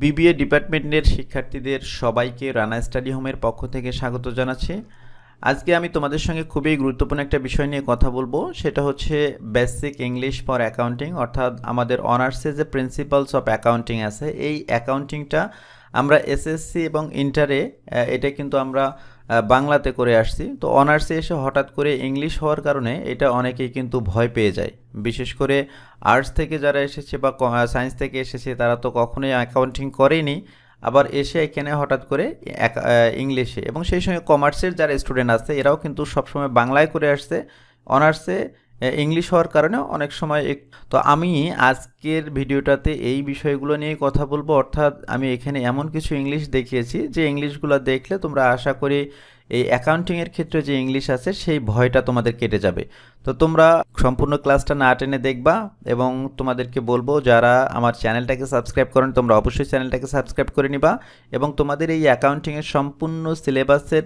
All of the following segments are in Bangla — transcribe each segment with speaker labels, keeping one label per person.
Speaker 1: বিবিএ ডিপার্টমেন্টের শিক্ষার্থীদের সবাইকে রানা স্টাডি হোমের পক্ষ থেকে স্বাগত জানাচ্ছি। আজকে আমি তোমাদের সঙ্গে খুবই গুরুত্বপূর্ণ একটা বিষয় নিয়ে কথা বলব। সেটা হচ্ছে বেসিক ইংলিশ ফর অ্যাকাউন্টিং অর্থাৎ আমাদের অনার্সে যে প্রিন্সিপালস অফ অ্যাকাউন্টিং আছে, এই অ্যাকাউন্টিংটা আমরা এসএসসি এবং ইন্টারে এটা কিন্তু আমরা বাংলাতে করে আসছি। তো অনার্সে এসে হঠাৎ করে ইংলিশ হওয়ার কারণে এটা অনেকেই কিন্তু ভয় পেয়ে যায়। বিশেষ করে আর্টস থেকে যারা এসেছে বা সায়েন্স থেকে এসেছে, তারা তো কখনোই অ্যাকাউন্টিং করেনি আবার এসে এখানে হঠাৎ করে ইংলিশে এবং সেই সঙ্গে কমার্সের যারা স্টুডেন্ট আছে, এরাও কিন্তু সবসময় বাংলায় করে আসছে। অনার্সে ইংলিশ হওয়ার কারণে অনেক সময় এক- তো আমি আজকের ভিডিওটাতে এই বিষয়গুলো নিয়ে কথা বলব। অর্থাৎ আমি এখানে এমন কিছু ইংলিশ দেখিয়েছি যে ইংলিশগুলো দেখলে তোমরা আশা করি এই অ্যাকাউন্টিংয়ের ক্ষেত্রে যে ইংলিশ আছে, সেই ভয়টা তোমাদের কেটে যাবে। তো তোমরা সম্পূর্ণ ক্লাসটা না টেনে দেখবা এবং তোমাদেরকে বলব, যারা আমার চ্যানেলটাকে সাবস্ক্রাইব করেন, তোমরা অবশ্যই চ্যানেলটাকে সাবস্ক্রাইব করে নিবা এবং তোমাদের এই অ্যাকাউন্টিংয়ের সম্পূর্ণ সিলেবাসের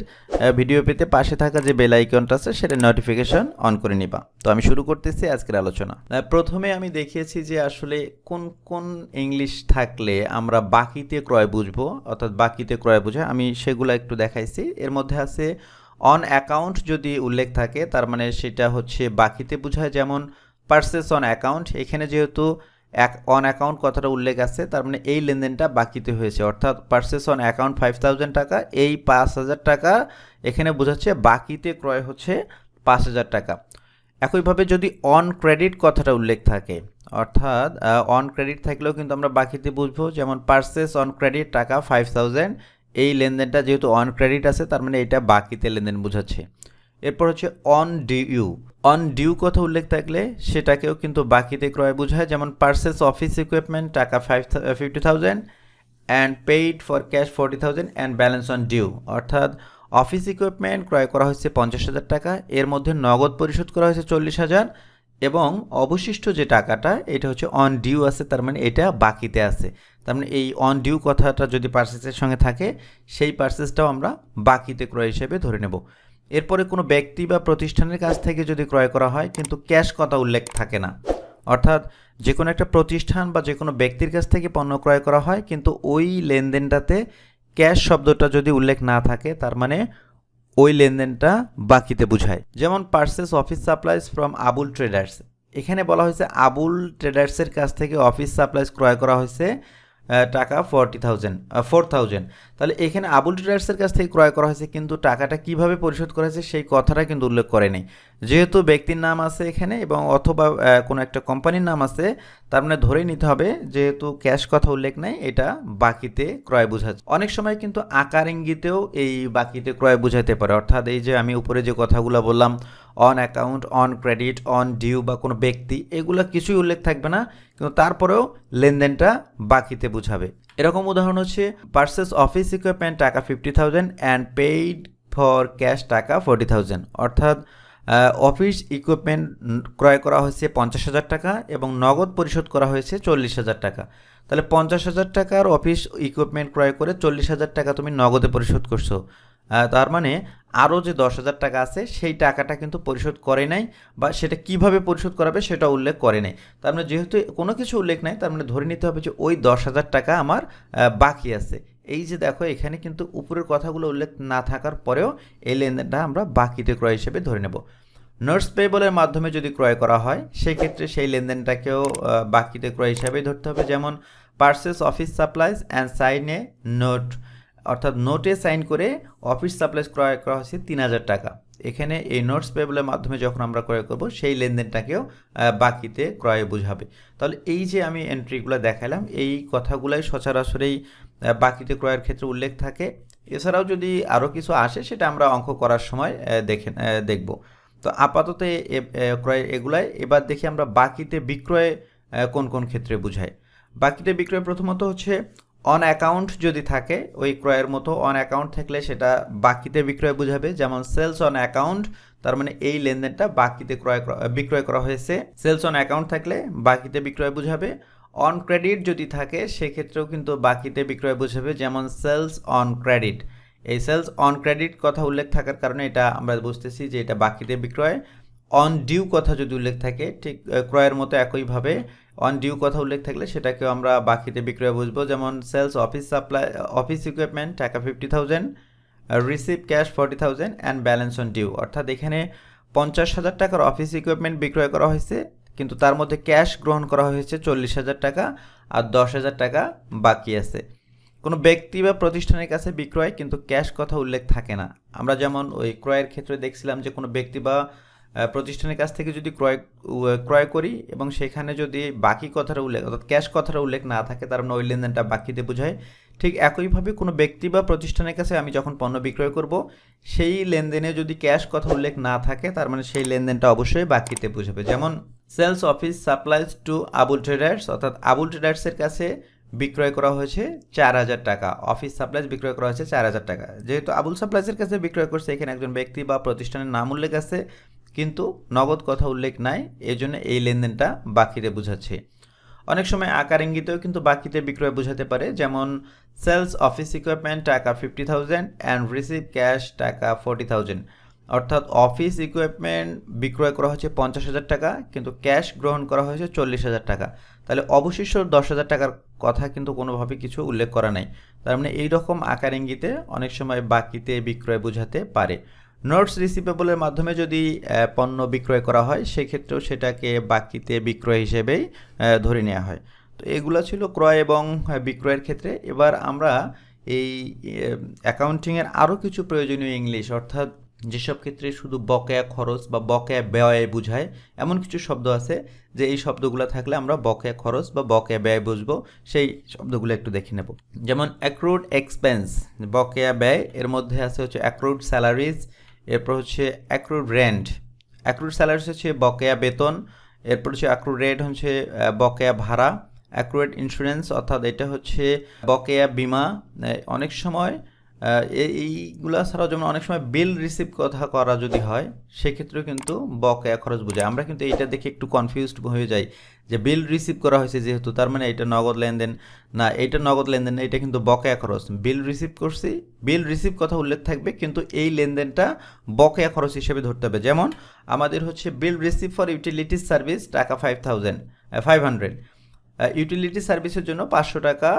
Speaker 1: ভিডিও পেতে পাশে থাকা যে বেল আইকনটা আছে, সেটা নোটিফিকেশন অন করে নিবা। তো আমি শুরু করতেছি আজকের আলোচনা। প্রথমে আমি দেখিয়েছি যে আসলে কোন কোন ইংলিশ থাকলে আমরা বাকিতে ক্রয় বুঝব, অর্থাৎ বাকিতে ক্রয় বুঝে, আমি সেগুলো একটু দেখাইছি। এর মধ্যে আছে অন অ্যাকাউন্ট যদি উল্লেখ থাকে, তার মানে সেটা হচ্ছে বাকিতে বোঝায় যেমন পার্সেস অন অ্যাকাউন্ট এখানে যেহেতু এক অন অ্যাকাউন্ট কথাটা উল্লেখ আছে, তার মানে এই লেনদেনটা বাকিতে হয়েছে। অর্থাৎ purchase on account five thousand টাকা, এই পাঁচ হাজার টাকা এখানে বোঝাচ্ছে বাকিতে ক্রয় হচ্ছে পাঁচ হাজার টাকা। একইভাবে যদি অন ক্রেডিট কথাটা উল্লেখ থাকে, অর্থাৎ অন ক্রেডিট থাকলেও কিন্তু আমরা বাকিতে বুঝব, যেমন পার্সেস অন ক্রেডিট টাকা ফাইভ থাউজেন্ড এই লেনদেনটা যেহেতু অন ক্রেডিট আছে, তার মানে এটা বাকিতে লেনদেন বোঝাচ্ছে। এরপর হচ্ছে অন ডিউ অন ডিউ কথা উল্লেখ থাকলে সেটাকেও কিন্তু বাকিতে ক্রয় বোঝায়, যেমন purchase office equipment taka five fifty thousand and paid for cash forty thousand and balance on due অর্থাৎ অফিস ইকুইপমেন্ট ক্রয় করা হয়েছে পঞ্চাশ হাজার টাকা, এর মধ্যে নগদ পরিশোধ করা হয়েছে চল্লিশ হাজার এবং অবশিষ্ট যে টাকাটা, এটা হচ্ছে অন ডিউ আছে, তার মানে এটা বাকিতে আছে। তার মানে এই অন ডিউ কথাটা যদি পার্সেসের সঙ্গে থাকে, সেই পার্সেসটাও আমরা বাকিতে ক্রয় হিসেবে ধরে নেব। এরপরে কোনো ব্যক্তি বা প্রতিষ্ঠানের কাছ থেকে যদি ক্রয় করা হয়, কিন্তু ক্যাশ কথা উল্লেখ থাকে না। অর্থাৎ যে কোনো একটা প্রতিষ্ঠান বা যে কোনো ব্যক্তির কাছ থেকে পণ্য ক্রয় করা হয়, কিন্তু ওই লেনদেনটাতে ক্যাশ শব্দটা যদি উল্লেখ না থাকে, তার মানে ওই লেনদেনটা বাকিতে বোঝায়। যেমন purchase office supplies from Abul traders এখানে বলা হয়েছে আবুল ট্রেডার্সের কাছ থেকে অফিস সাপ্লাইজ ক্রয় করা হয়েছে। টাকা ফোরটি থাউজেন্ড ফোর থাউজেন্ড তাহলে এখানে আবুল ট্রেডার্সের কাছ থেকে ক্রয় করা হয়েছে, কিন্তু টাকাটা কীভাবে পরিশোধ করা হয়েছে সেই কথাটা কিন্তু উল্লেখ করে নেই। যেহেতু ব্যক্তির নাম আছে এখানে এবং অথবা কোনো একটা কোম্পানির নাম আছে, তার মানে ধরেই নিতে হবে, যেহেতু ক্যাশ কথা উল্লেখ নেই, এটা বাকিতে ক্রয় বোঝাচ্ছে অনেক সময় কিন্তু আকার ইঙ্গিতেও এই বাকিতে ক্রয় বোঝাতে পারে। অর্থাৎ এই যে আমি উপরে যে কথাগুলো বললাম on account on credit on due বা কোনো ব্যক্তি, এগুলো কিছুই উল্লেখ থাকবে না। কিন্তু তারপরেও লেনদেনটা বাকিতে বোঝাবে। এরকম উদাহরণ হচ্ছে purchase office equipment taka fifty thousand and paid for cash taka forty thousand অর্থাৎ অফিস ইকুইপমেন্ট ক্রয় করা হয়েছে পঞ্চাশ হাজার টাকা এবং নগদ পরিশোধ করা হয়েছে চল্লিশ হাজার টাকা। তাহলে পঞ্চাশ হাজার টাকার অফিস ইকুইপমেন্ট ক্রয় করে চল্লিশ হাজার টাকা তুমি নগদে পরিশোধ করছ। তার মানে আরও যে দশ হাজার টাকা আছে, সেই টাকাটা কিন্তু পরিশোধ করে নাই বা সেটা কীভাবে পরিশোধ করাবে সেটা উল্লেখ করে নাই। তার মানে যেহেতু কোনো কিছু উল্লেখ নাই, তার মানে ধরে নিতে হবে যে ওই দশ হাজার টাকা আমার বাকি আছে। এই যে দেখো, এখানে কিন্তু উপরের কথাগুলো উল্লেখ না থাকার পরেও এই লেনদেনটা আমরা বাকিতে ক্রয় হিসেবে ধরে নেব। নোটস পেবলের মাধ্যমে যদি ক্রয় করা হয় সেই ক্ষেত্রে সেই লেনদেনটাকেও বাকিতে ক্রয় হিসাবেই ধরতে হবে। যেমন purchase office supplies and sign note অর্থাৎ নোটে সাইন করে অফিস সাপ্লাইজ ক্রয় করা হয়েছে তিন হাজার টাকা। এখানে এই নোটস পেবলের মাধ্যমে যখন আমরা ক্রয় করব, সেই লেনদেনটাকেও বাকিতে ক্রয় বোঝাবে। তাহলে এই যে আমি এন্ট্রিগুলো দেখালাম, এই কথাগুলাই সচরাচরেই বাকিতে ক্রয়ের ক্ষেত্রে উল্লেখ থাকে। এছাড়াও যদি আরও কিছু আসে, সেটা আমরা অঙ্ক করার সময় দেখে দেখব। তো আপাতত ক্রয় এগুলাই। এবার দেখি আমরা বাকিতে বিক্রয় কোন কোন ক্ষেত্রে বোঝায়। বাকিতে বিক্রয় প্রথমত হচ্ছে অন অ্যাকাউন্ট যদি থাকে, ওই ক্রয়ের মতো অন অ্যাকাউন্ট থাকলে সেটা বাকিতে বিক্রয় বোঝাবে। যেমন সেলস অন অ্যাকাউন্ট তার মানে এই লেনদেনটা বাকিতে ক্রয় বিক্রয় করা হয়েছে। সেলস অন অ্যাকাউন্ট থাকলে বাকিতে বিক্রয় বোঝাবে। অন ক্রেডিট যদি থাকে, সেক্ষেত্রেও কিন্তু বাকিতে বিক্রয় বোঝাবে। যেমন সেলস অন ক্রেডিট এই সেলস অন ক্রেডিট কথা উল্লেখ থাকার কারণে এটা আমরা বুঝতেছি যে এটা বাকিতে বিক্রয়। অন ডিউ কথা যদি উল্লেখ থাকে, ঠিক ক্রয়ের মতো একইভাবে অন ডিউ কথা উল্লেখ থাকলে সেটাকেও আমরা বাকিতে বিক্রয় বুঝব। যেমন sales office supply office equipment taka fifty thousand receive cash forty thousand and balance on due অর্থাৎ এখানে পঞ্চাশ হাজার টাকার অফিস ইকুইপমেন্ট বিক্রয় করা হয়েছে, কিন্তু তার মধ্যে ক্যাশ গ্রহণ করা হয়েছে চল্লিশ হাজার টাকা আর দশ হাজার টাকা বাকি আছে। কোনো ব্যক্তি বা প্রতিষ্ঠানের কাছে বিক্রয় কিন্তু ক্যাশ কথা উল্লেখ থাকে না। আমরা যেমন ওই ক্রয়ের ক্ষেত্রে দেখছিলাম যে কোনো ব্যক্তি বা প্রতিষ্ঠানের কাছ থেকে যদি ক্রয় ক্রয় করি এবং সেখানে যদি বাকি কথার উল্লেখ, অর্থাৎ ক্যাশ কথার উল্লেখ না থাকে, তার মানে ওই লেনদেনটা বাকিতে বোঝায়, ঠিক একইভাবে কোনো ব্যক্তি বা প্রতিষ্ঠানের কাছে আমি যখন পণ্য বিক্রয় করব, সেই লেনদেনে যদি ক্যাশ কথা উল্লেখ না থাকে, তার মানে সেই লেনদেনটা অবশ্যই বাকিতে বুঝাবে। যেমন sales office supplies to Abul traders অর্থাৎ আবুল ট্রেডার্সের কাছে বিক্রয় করা হয়েছে চার হাজার টাকা অফিস সাপ্লাইজ বিক্রয় করা হয়েছে চার হাজার টাকা। যেহেতু আবুল সাপ্লাইজের কাছে বিক্রয় করছে, এখানে একজন ব্যক্তি বা প্রতিষ্ঠানের নাম উল্লেখ আছে কিন্তু নগদ কথা উল্লেখ নাই এই জন্য এই লেনদেনটা বাকিতে বোঝাচ্ছে। অনেক সময় আকার ইঙ্গিতেও কিন্তু বাকিতে বিক্রয় বোঝাতে পারে, যেমন sales office equipment taka fifty thousand and receive cash taka forty thousand অর্থাৎ অফিস ইকুইপমেন্ট বিক্রয় করা হয়েছে পঞ্চাশ হাজার টাকা, কিন্তু ক্যাশ গ্রহণ করা হয়েছে চল্লিশ হাজার টাকা। তাহলে অবশিষ্ট দশ হাজার টাকার কথা কিন্তু কোনোভাবে কিছু উল্লেখ করা নাই। তার মানে এইরকম আকার ইঙ্গিতে অনেক সময় বাকিতে বিক্রয় বোঝাতে পারে। নোটস রিসিভেবলের মাধ্যমে যদি পণ্য বিক্রয় করা হয়, সেক্ষেত্রেও সেটাকে বাকিতে বিক্রয় হিসেবেই ধরে নেওয়া হয়। তো এগুলো ছিল ক্রয় এবং বিক্রয়ের ক্ষেত্রে। এবার আমরা এই অ্যাকাউন্টিংয়ের আরও কিছু প্রয়োজনীয় ইংলিশ, অর্থাৎ যেসব ক্ষেত্রে শুধু বকেয়া খরচ বা বকেয়া ব্যয় বোঝায়, এমন কিছু শব্দ আছে যে এই শব্দগুলো থাকলে আমরা বকেয়া খরচ বা বকেয়া ব্যয় বুঝব, সেই শব্দগুলো একটু দেখে নেব। যেমন অ্যাক্রুড এক্সপেন্স বকেয়া ব্যয়, এর মধ্যে আছে হচ্ছে অ্যাক্রুড স্যালারিজ এরপর হচ্ছে অ্যাক্রুড রেন্ট অ্যাক্রুড স্যালারিস হচ্ছে বকেয়া বেতন, এরপর হচ্ছে অ্যাক্রুড রেট হচ্ছে বকেয়া ভাড়া। অ্যাক্রুয়েট ইন্স্যুরেন্স অর্থাৎ এটা হচ্ছে বকেয়া বিমা অনেক সময় এইগুলা ছাড়াও যেমন অনেক সময় বিল রিসিভ কথা করা যদি হয় সেক্ষেত্রেও কিন্তু বকেয়া খরচ বোঝায়। আমরা কিন্তু এইটা দেখে একটু কনফিউজড হয়ে যাই যে বিল রিসিভ করা হয়েছে যেহেতু তার মানে এটা নগদ লেনদেন না এটা নগদ লেনদেন না, এটা কিন্তু বকেয়া খরচ। বিল রিসিভ করছি বিল রিসিভ কথা উল্লেখ থাকবে কিন্তু এই লেনদেনটা বকেয়া খরচ হিসেবে ধরতে হবে। যেমন আমাদের হচ্ছে bill receive for utilities service taka five thousand five hundred utility সার্ভিসের জন্য পাঁচশো টাকা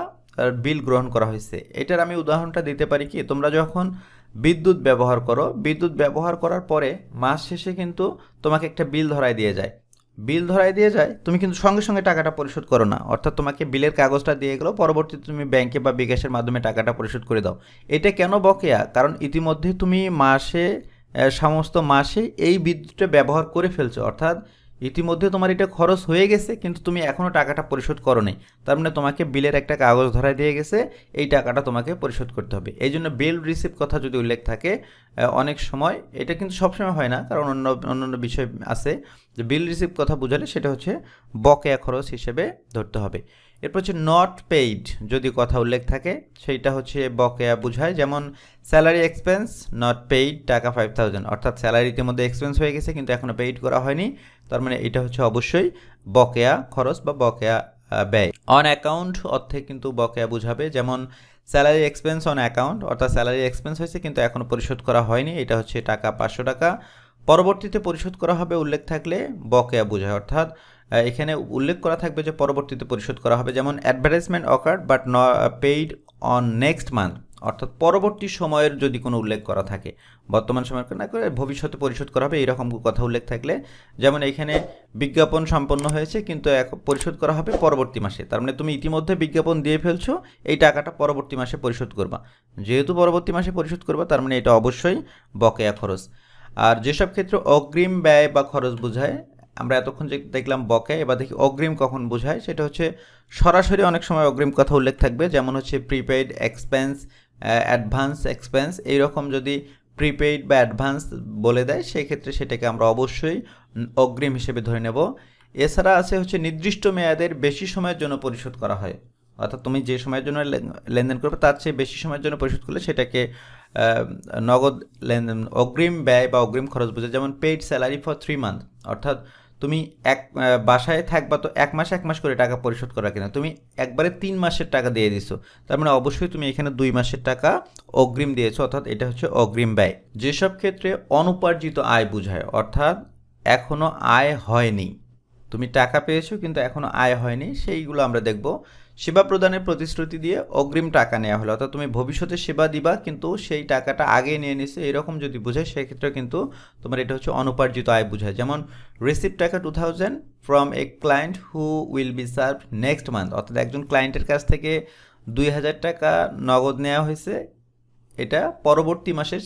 Speaker 1: বিল গ্রহণ করা হয়েছে। এটার আমি উদাহরণটা দিতে পারি কি, তোমরা যখন বিদ্যুৎ ব্যবহার করো, বিদ্যুৎ ব্যবহার করার পরে মাস শেষে কিন্তু তোমাকে একটা বিল ধরায় দিয়ে যায়। বিল ধরায় দিয়ে যায়, তুমি কিন্তু সঙ্গে সঙ্গে টাকাটা পরিশোধ করো না। অর্থাৎ তোমাকে বিলের কাগজটা দিয়ে গেলো পরবর্তীতে তুমি ব্যাংকে বা বিকাশের মাধ্যমে টাকাটা পরিশোধ করে দাও। এটা কেন বকেয়া? কারণ ইতিমধ্যে তুমি মাসে সমস্ত মাসে এই বিদ্যুৎটা ব্যবহার করে ফেলছো। অর্থাৎ ইতিমধ্যে তোমার এটা খরচ হয়ে গেছে, কিন্তু তুমি এখনও টাকাটা পরিশোধ করো নাই তার মানে তোমাকে বিলের একটা কাগজ ধরা দিয়ে গেছে, এই টাকাটা তোমাকে পরিশোধ করতে হবে। এই জন্য বিল রিসিভ কথা যদি উল্লেখ থাকে অনেক সময়, এটা কিন্তু সবসময় হয় না, কারণ অন্য, অন্যান্য বিষয় আছে। যে বিল রিসিভ কথা বোঝালে সেটা হচ্ছে বকেয়া খরচ হিসেবে ধরতে হবে। এরপর হচ্ছে নট পেইড যদি কথা উল্লেখ থাকে, সেইটা হচ্ছে বকেয়া বোঝায়। যেমন salary expense not paid taka five thousand অর্থাৎ স্যালারি ইতিমধ্যে এক্সপেন্স হয়ে গেছে, কিন্তু এখনও পেইড করা হয়নি। তার মানে এটা হচ্ছে অবশ্যই বকেয়া খরচ বা বকেয়া ব্যয়। অন অ্যাকাউন্ট অর্থে কিন্তু বকেয়া বোঝাবে। যেমন স্যালারি এক্সপেন্স অন অ্যাকাউন্ট অর্থাৎ স্যালারি এক্সপেন্স হয়েছে, কিন্তু এখনও পরিশোধ করা হয়নি। এটা হচ্ছে টাকা পাঁচশো টাকা। পরবর্তীতে পরিশোধ করা হবে, উল্লেখ থাকলে বকেয়া বোঝায়। অর্থাৎ এখানে উল্লেখ করা থাকবে যে পরবর্তীতে পরিশোধ করা হবে। যেমন advertisement occur but not paid on next month অর্থাৎ পরবর্তী সময়ের যদি কোনো উল্লেখ করা থাকে, বর্তমান সময় না করে ভবিষ্যতে পরিশোধ করা হবে এইরকম কথা উল্লেখ থাকলে। যেমন, এখানে বিজ্ঞাপন সম্পন্ন হয়েছে, কিন্তু এক- পরিশোধ করা হবে পরবর্তী মাসে। তার মানে তুমি ইতিমধ্যে বিজ্ঞাপন দিয়ে ফেলছো, এই টাকাটা পরবর্তী মাসে পরিশোধ করবা। যেহেতু পরবর্তী মাসে পরিশোধ করবা, তার মানে এটা অবশ্যই বকেয়া খরচ। আর যেসব ক্ষেত্রে অগ্রিম ব্যয় বা খরচ বোঝায় আমরা এতক্ষণ যে দেখলাম বকে, এবার দেখি অগ্রিম কখন বোঝায়। সেটা হচ্ছে সরাসরি অনেক সময় অগ্রিম কথা উল্লেখ থাকবে, যেমন হচ্ছে প্রিপেইড এক্সপেন্স অ্যাডভান্স এক্সপেন্স এইরকম যদি প্রিপেইড বা অ্যাডভান্স বলে দেয় সেই ক্ষেত্রে সেটাকে আমরা অবশ্যই অগ্রিম হিসেবে ধরে নেব। এছাড়া আছে হচ্ছে নির্দিষ্ট মেয়াদের বেশি সময়ের জন্য পরিশোধ করা হয়। অর্থাৎ তুমি যে সময়ের জন্য লেনদেন করবে, তার চেয়ে বেশি সময়ের জন্য পরিশোধ করলে সেটাকে নগদ লেনদেন, অগ্রিম ব্যয় বা অগ্রিম খরচ বোঝায়। যেমন paid salary for three month অর্থাৎ তুমি এক বাসায় থাকবা তো এক মাস এক মাস করে টাকা পরিশোধ করা কিনা। তুমি একবারে তিন মাসের টাকা দিয়ে দিছো। তার মানে অবশ্যই তুমি এখানে দুই মাসের টাকা অগ্রিম দিয়েছ, অর্থাৎ এটা হচ্ছে অগ্রিম ব্যয়। যেসব ক্ষেত্রে অনুপার্জিত আয় বোঝায়, অর্থাৎ এখনও আয় হয়নি। তুমি টাকা পেয়েছ, কিন্তু এখনও আয় হয়নি, সেইগুলো আমরা দেখব। সেবা প্রদানের প্রতিশ্রুতি দিয়ে অগ্রিম টাকা নেওয়া হলো। অর্থাৎ তুমি ভবিষ্যতে সেবা দিবা, কিন্তু সেই টাকাটা আগে নিয়ে নিছে। এরকম যদি বোঝায়, সেক্ষেত্রে কিন্তু তোমার এটা হচ্ছে অনুপার্জিত আয় বোঝায়। যেমন receive taka two thousand from a client who will be serve next month অর্থাৎ একজন ক্লায়েন্টের কাছ থেকে দুই হাজার টাকা নগদ নেওয়া হয়েছে। এটা পরবর্তী মাসে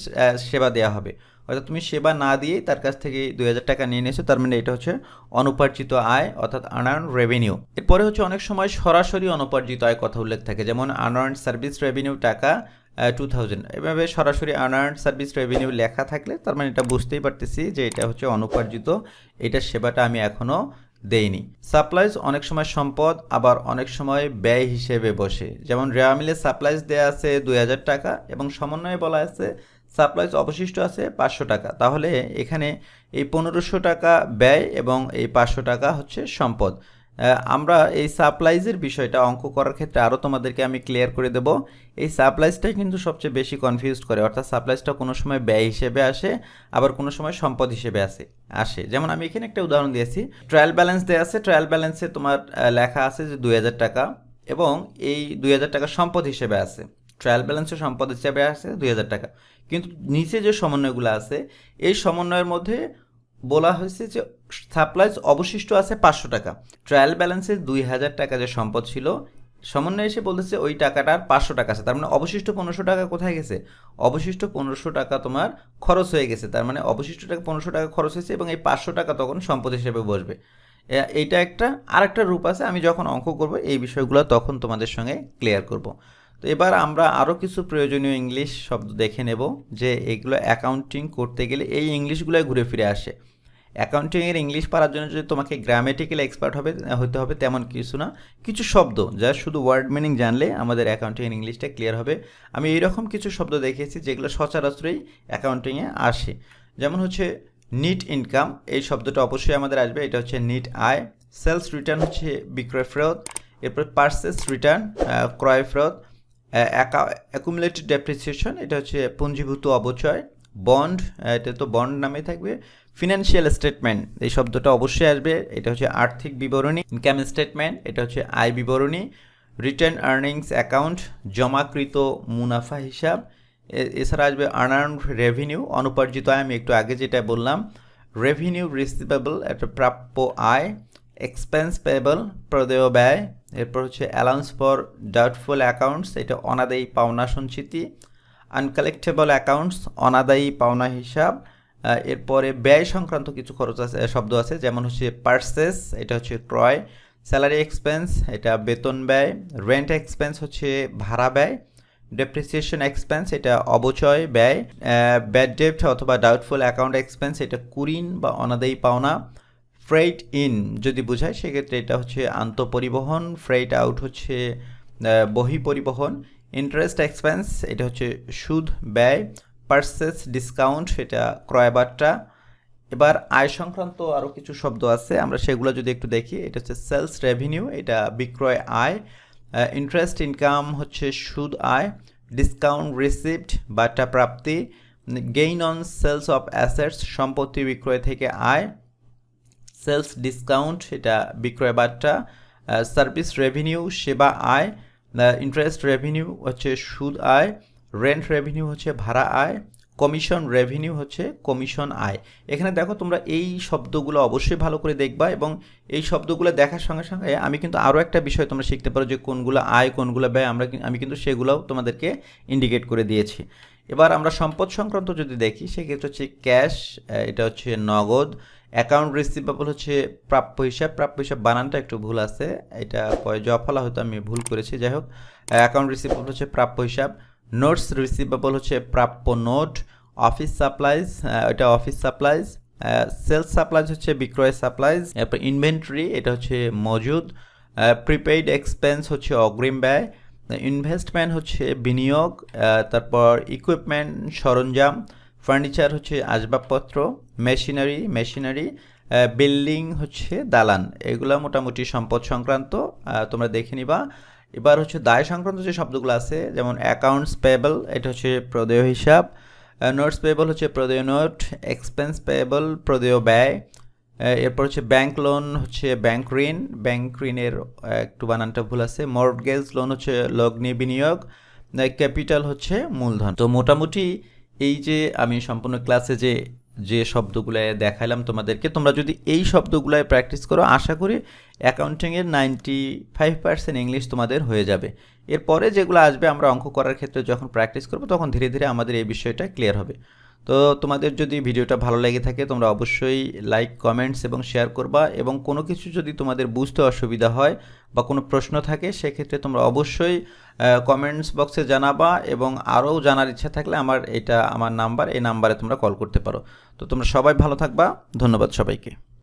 Speaker 1: সেবা দেওয়া হবে। অর্থাৎ তুমি সেবা না দিয়েই তার কাছ থেকে দুই হাজার টাকা নিয়ে নিয়েছো, তার মানে এটা হচ্ছে অনুপার্জিত আয়, অর্থাৎ আনার্ন রেভিনিউ এরপরে হচ্ছে অনেক সময় সরাসরি অনুপার্জিত আয় কথা উল্লেখ থাকে, যেমন unearned service revenue taka two thousand এভাবে সরাসরি আনার্ন সার্ভিস রেভিনিউ লেখা থাকলে তার মানে এটা বুঝতেই পারতেছি যে এটা হচ্ছে অনুপার্জিত এটার সেবাটা আমি এখনও দেইনি। সাপ্লাইজ অনেক সময় সম্পদ, আবার অনেক সময় ব্যয় হিসেবে বসে। যেমন রেওয়া মিলে সাপ্লাইজ দেওয়া আছে দুই হাজার টাকা এবং সমন্বয়ে বলা আছে সাপ্লাইজ অবশিষ্ট আছে পাঁচশো টাকা। তাহলে এখানে এই পনেরোশো টাকা ব্যয় এবং এই পাঁচশো টাকা হচ্ছে সম্পদ। আমরা এই সাপ্লাইজের বিষয়টা অঙ্ক করার ক্ষেত্রে আরও তোমাদেরকে আমি ক্লিয়ার করে দেব। এই সাপ্লাইজটাই কিন্তু সবচেয়ে বেশি কনফিউজ করে। অর্থাৎ সাপ্লাইজটা কোনো সময় ব্যয় হিসেবে আসে, আবার কোনো সময় সম্পদ হিসেবে আসে আসে। যেমন আমি এখানে একটা উদাহরণ দিয়েছি। ট্রায়াল ব্যালেন্স দেওয়া আছে। ট্রায়াল ব্যালেন্সে তোমার লেখা আছে যে দুই হাজার টাকা এবং এই দুই হাজার টাকা সম্পদ হিসেবে আছে। ট্রায়াল ব্যালেন্সে সম্পদ হিসাবে আছে দুই হাজার টাকা। কিন্তু নিচে যে সমন্বয়গুলো আছে, এই সমন্বয়ের মধ্যে বলা হয়েছে যে সাপ্লাইজ অবশিষ্ট আছে পাঁচশো টাকা। ট্রায়াল ব্যালেন্সে দুই হাজার টাকা যে সম্পদ ছিল, সমন্বয় এসে বলতেছে ওই টাকাটার পাঁচশো টাকা আছে। তার মানে অবশিষ্ট পনেরোশো টাকা কোথায় গেছে? অবশিষ্ট পনেরোশো টাকা তোমার খরচ হয়ে গেছে। তার মানে অবশিষ্ট টাকা, পনেরোশো টাকা খরচ হয়েছে এবং এই পাঁচশো টাকা তখন সম্পদ হিসেবে বসবে। এইটা একটা, আরেকটা রূপ আছে। আমি যখন অঙ্ক করব, এই বিষয়গুলো তখন তোমাদের সঙ্গে ক্লিয়ার করব। তো এবার আমরা আরও কিছু প্রয়োজনীয় ইংলিশ শব্দ দেখে নেব, যে এগুলো অ্যাকাউন্টিং করতে গেলে এই ইংলিশগুলোই ঘুরে ফিরে আসে। অ্যাকাউন্টিংয়ের ইংলিশ পারার জন্য যদি তোমাকে গ্রামেটিক্যাল এক্সপার্ট হবে, হতে হবে তেমন কিছু না। কিছু শব্দ, যা শুধু ওয়ার্ড মিনিং জানলে আমাদের অ্যাকাউন্টিংয়ের ইংলিশটা ক্লিয়ার হবে। আমি এইরকম কিছু শব্দ দেখেছি যেগুলো সচরাচরই অ্যাকাউন্টিংয়ে আসে। যেমন হচ্ছে নিট ইনকাম এই শব্দটা অবশ্যই আমাদের আসবে। এটা হচ্ছে নিট আয় সেলস রিটার্ন হচ্ছে বিক্রয় ফেরত, এরপর পার্সেস রিটার্ন ক্রয় ফেরত। অ্যাকুমুলেটেড ডেপ্রিসিয়েশন এটা হচ্ছে পুঞ্জীভূত অবচয় বন্ড এটা তো বন্ড নামে থাকবে ফিনান্সিয়াল স্টেটমেন্ট এই শব্দটা অবশ্যই আসবে, এটা হচ্ছে আর্থিক বিবরণী ইনকাম স্টেটমেন্ট এটা হচ্ছে আয় বিবরণী রিটার্ন আর্নিংস অ্যাকাউন্ট জমাকৃত মুনাফা হিসাব এছাড়া আসবে আর্নার্ন রেভিনিউ অনুপার্জিত আয়, আমি একটু আগে যেটা বললাম রেভিনিউ রিসিভেবল একটা প্রাপ্য আয় এক্সপেন্স পেয়েবল প্রদেয় ব্যয়, এরপর হচ্ছে অ্যালাউন্স ফর ডাউটফুল অ্যাকাউন্টস এটা অনাদায়ী পাওনা সঞ্চিতি আনকালেক্টেবল অ্যাকাউন্টস অনাদায়ী পাওনা হিসাব এরপরে ব্যয় সংক্রান্ত কিছু খরচ আছে শব্দ আছে, যেমন হচ্ছে পার্সেস এটা হচ্ছে ক্রয় স্যালারি এক্সপেন্স এটা বেতন ব্যয় রেন্ট এক্সপেন্স হচ্ছে ভাড়া ব্যয় ডেপ্রিসিয়েশন এক্সপেন্স এটা অবচয় ব্যয় ব্যাড ডেপ্ট অথবা ডাউটফুল অ্যাকাউন্ট এক্সপেন্স এটা কুরিন বা অনাদায়ী পাওনা ফ্রেট ইন যদি বোঝায়, সেক্ষেত্রে এটা হচ্ছে আন্তঃপরিবহন ফ্রেট আউট হচ্ছে বহি পরিবহন ইন্টারেস্ট এক্সপেন্স এটা হচ্ছে সুদ, ব্যয় পার্সেস ডিসকাউন্ট এটা ক্রয়বার্তা এবার আয় সংক্রান্ত আরও কিছু শব্দ আছে, আমরা সেগুলো যদি একটু দেখি, এটা হচ্ছে সেলস রেভিনিউ এটা বিক্রয় আয়। ইন্টারেস্ট ইনকাম হচ্ছে সুদ আয় ডিসকাউন্ট রিসিপ্ট বাটা প্রাপ্তি gain on sales of assets সম্পত্তি বিক্রয় থেকে আয়। সেলস ডিসকাউন্ট, এটা বিক্রয় বার্তা সার্ভিস রেভিনিউ, সেবা আয় ইন্টারেস্ট রেভিনিউ হচ্ছে সুদ আয়, রেন্ট রেভিনিউ হচ্ছে ভাড়া আয়, কমিশন রেভিনিউ হচ্ছে কমিশন আয়। এখানে দেখো তোমরা এই শব্দগুলো অবশ্যই ভালো করে দেখবা এবং এই শব্দগুলো দেখার সঙ্গে সঙ্গে আমি কিন্তু আরও একটা বিষয় তোমরা শিখতে পারো যে কোনগুলো আয়, কোনগুলো ব্যয়, আমরা আমি কিন্তু সেগুলোও তোমাদেরকে ইন্ডিকেট করে দিয়েছি। এবার আমরা সম্পদ সংক্রান্ত যদি দেখি, সেক্ষেত্রে হচ্ছে ক্যাশ এটা হচ্ছে নগদ অ্যাকাউন্ট রিসিভেবল হচ্ছে প্রাপ্য হিসাব। প্রাপ্য হিসাব বানানটা একটু ভুল আছে। এটা জফলা হয়তো আমি ভুল করেছি। যাই হোক অ্যাকাউন্ট রিসিভেবল হচ্ছে প্রাপ্য হিসাব। নোটস রিসিভেবল হচ্ছে প্রাপ্য নোট। অফিস সাপ্লাইজ এটা অফিস সাপ্লাইজ সেলস সাপ্লাইজ হচ্ছে বিক্রয় সাপ্লাইজ এরপর ইনভেন্টরি এটা হচ্ছে মজুদ প্রিপেইড এক্সপেন্স হচ্ছে অগ্রিম ব্যয় ইনভেস্টমেন্ট হচ্ছে বিনিয়োগ তারপর ইকুইপমেন্ট সরঞ্জাম ফার্নিচার হচ্ছে আসবাবপত্র, মেশিনারি মেশিনারি বিল্ডিং হচ্ছে দালান। এগুলো মোটামুটি সম্পদ সংক্রান্ত তোমরা দেখে নিবা। এবার হচ্ছে দায় সংক্রান্ত যে শব্দগুলো আছে, যেমন অ্যাকাউন্টস পেয়েবল এটা হচ্ছে প্রদেয় হিসাব। নোটস পেয়েবল হচ্ছে প্রদেয় নোট এক্সপেন্স পেয়েবল প্রদেয় ব্যয়। এরপর হচ্ছে ব্যাংক লোন হচ্ছে ব্যাংক ঋণ। ব্যাংক ঋণের একটু বানানটা ভুল আছে। মর্টগেজ লোন হচ্ছে লগ্নি বিনিয়োগ। ক্যাপিটাল হচ্ছে মূলধন। তো মোটামুটি এই যে আমি সম্পূর্ণ ক্লাসে যে যে শব্দগুলো দেখালাম তোমাদেরকে, তোমরা যদি এই শব্দগুলোয় প্র্যাকটিস করো, আশা করি অ্যাকাউন্টিংয়ের নাইনটি ফাইভ পার্সেন্ট ইংলিশ তোমাদের হয়ে যাবে। এরপরে যেগুলো আসবে আমরা অঙ্ক করার ক্ষেত্রে যখন প্র্যাকটিস করব, তখন ধীরে ধীরে আমাদের এই বিষয়টা ক্লিয়ার হবে। তো তোমাদের যদি ভিডিওটা ভালো লেগে থাকে, তোমরা অবশ্যই লাইক কমেন্টস এবং শেয়ার করবা এবং কোনো কিছু যদি তোমাদের বুঝতে অসুবিধা হয় বা কোনো প্রশ্ন থাকে, সেক্ষেত্রে তোমরা অবশ্যই কমেন্টস বক্সে জানাবা এবং আরও জানার ইচ্ছা থাকলে আমার এটা, আমার নাম্বার এই নাম্বারে তোমরা কল করতে পারো। তো তোমরা সবাই ভালো থাকবা। ধন্যবাদ সবাইকে।